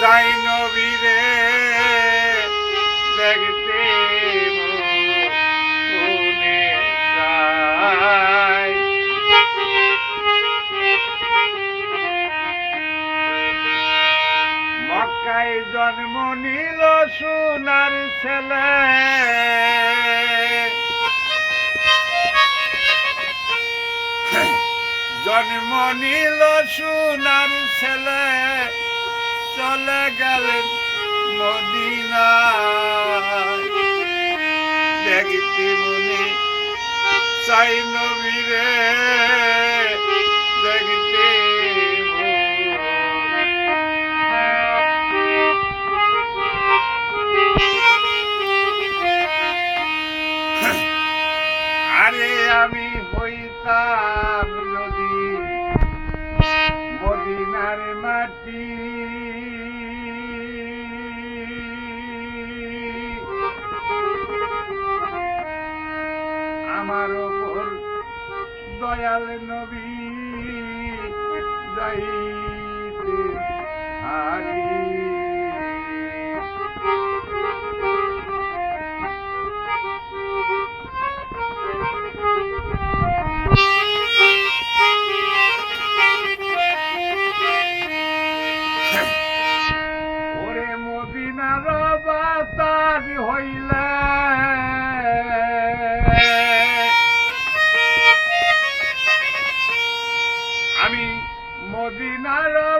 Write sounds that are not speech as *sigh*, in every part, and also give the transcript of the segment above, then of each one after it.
চাই নবীরে দেখতে মক্কায় জন্ম নিল সোনার ছেলে। জন্ম নিল সোনার ছেলে। চলে গেলেন মদিনায়। দেখতে চাই আরে আমি হইতাম যদি মদিনার মাটি। দয়াল নবী যাইতে বাতাস হইলে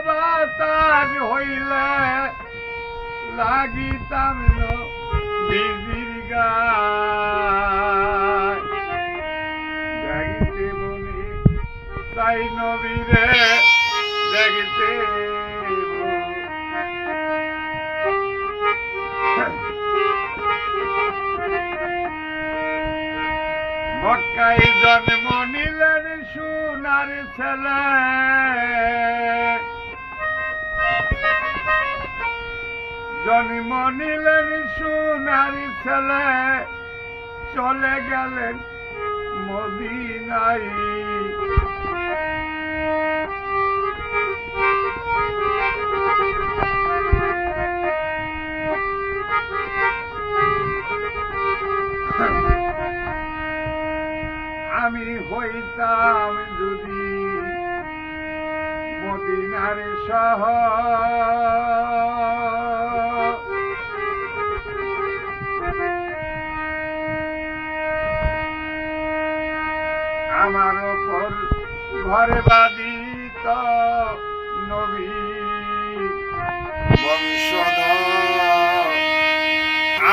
বাতাস হইলে লাগিতাম বিজির দেখিতে মনে তাই নবীরে দেখিতে মক্কাই জন্ম নিলেন সোনার ছেলে। জন্ম নিলেন সোনার ছেলে। চলে গেলেন মদিনাই *laughs* আমি হইতাম যদি মদিনার সহ আমার ওপর ঘরে বাদিত নবী।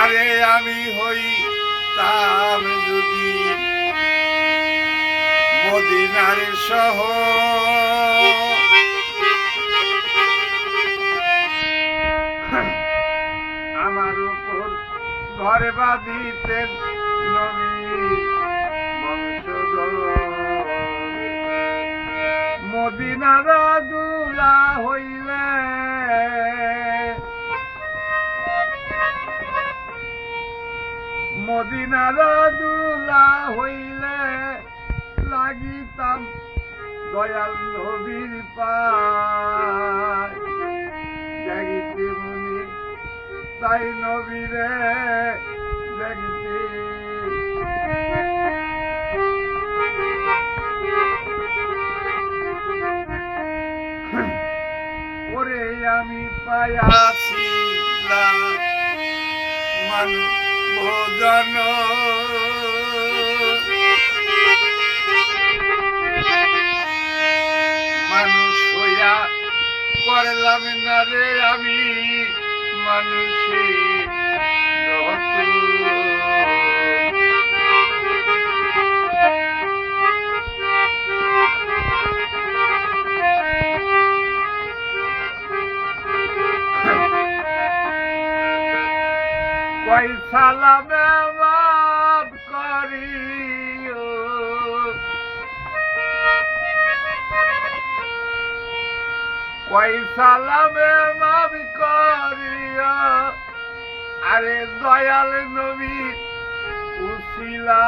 আরে আমি হইতাম মদিনার সহ। আমার উপর ঘরে বাঁধিতে নবী দুলা লাগিতাম দয়াল নবীর পায়। দেখিতে মনি তাই নবীরে ওরে আমি পায়াছিলাম মানু ভোজন করলাম না রে আমি মানুষে কই সালামে পয়সালামে মাফ করিয়া আরে দয়াল নবী, উশিলা।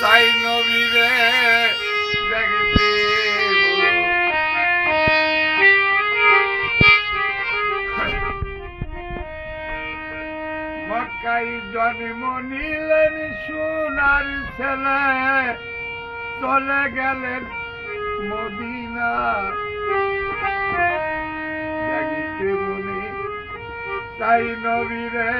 সাই নবী রে, দেখতে মক্কাই জন্ম নিলেন সোনার ছেলে। চলে গেলেন মদিনা। তাই নবীরে।